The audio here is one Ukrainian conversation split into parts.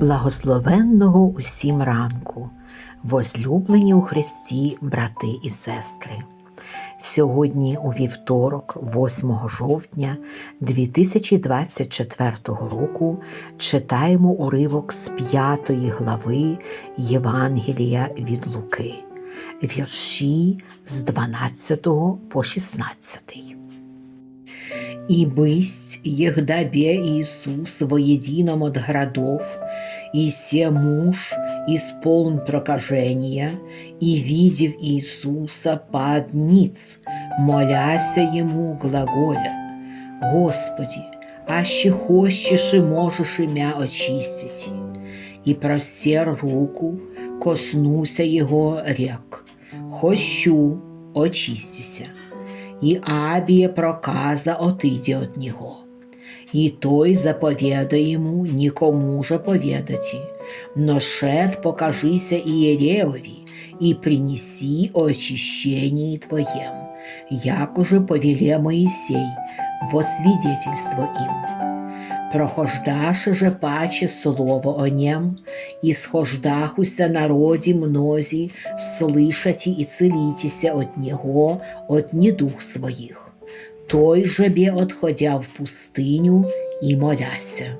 Благословенного усім ранку, возлюблені у Христі, брати і сестри. Сьогодні, у вівторок, 8 жовтня 2024 року, читаємо уривок з 5 глави Євангелія від Луки, вірші з 12 по 16. И бысть, егда бе Иисус воедином от городов, и се муж исполн прокажения, и, видев Иисуса, пад ниц, моляся ему глаголя, «Господи, аще хочешь и можешь имя очистить». И простер руку, коснуся его рек, «Хощу, очистися» і Абія проказа отиді от нього. І той заповеда йому нікому же поведати, но шед покажися Иереові, і принеси очищение твоем, як уже повеле Моисей, во свидетельство им. Прохождаше же паче слово о нем, и схождахуся народі мнозі, слышати і целітіся от Него, от недух своїх. Той же бе отходя в пустиню і моляся.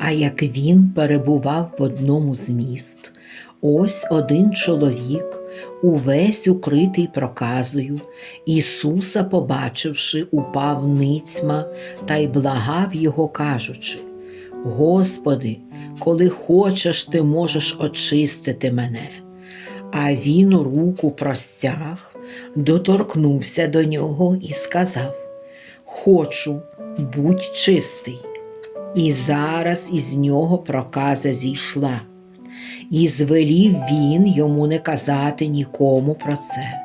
А як він перебував в одному з міст, ось один чоловік, увесь укритий проказою, Ісуса, побачивши, упав ницьма та й благав його, кажучи: Господи, коли хочеш, ти можеш очистити мене. А він руку простяг, доторкнувся до нього і сказав: Хочу, будь чистий. І зараз із нього проказа зійшла. І звелів він йому не казати нікому про це.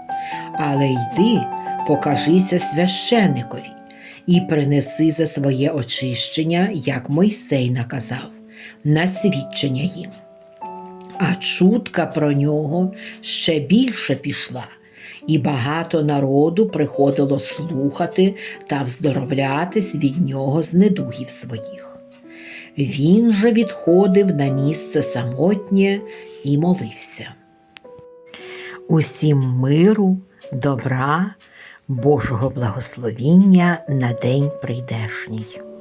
Але йди, покажися священикові і принеси за своє очищення, як Мойсей наказав, на свідчення їм. А чутка про нього ще більше пішла, і багато народу приходило слухати та вздоровлятись від нього з недугів своїх. Він же відходив на місце самотнє і молився. Усім миру, добра, Божого благословіння на день прийдешній.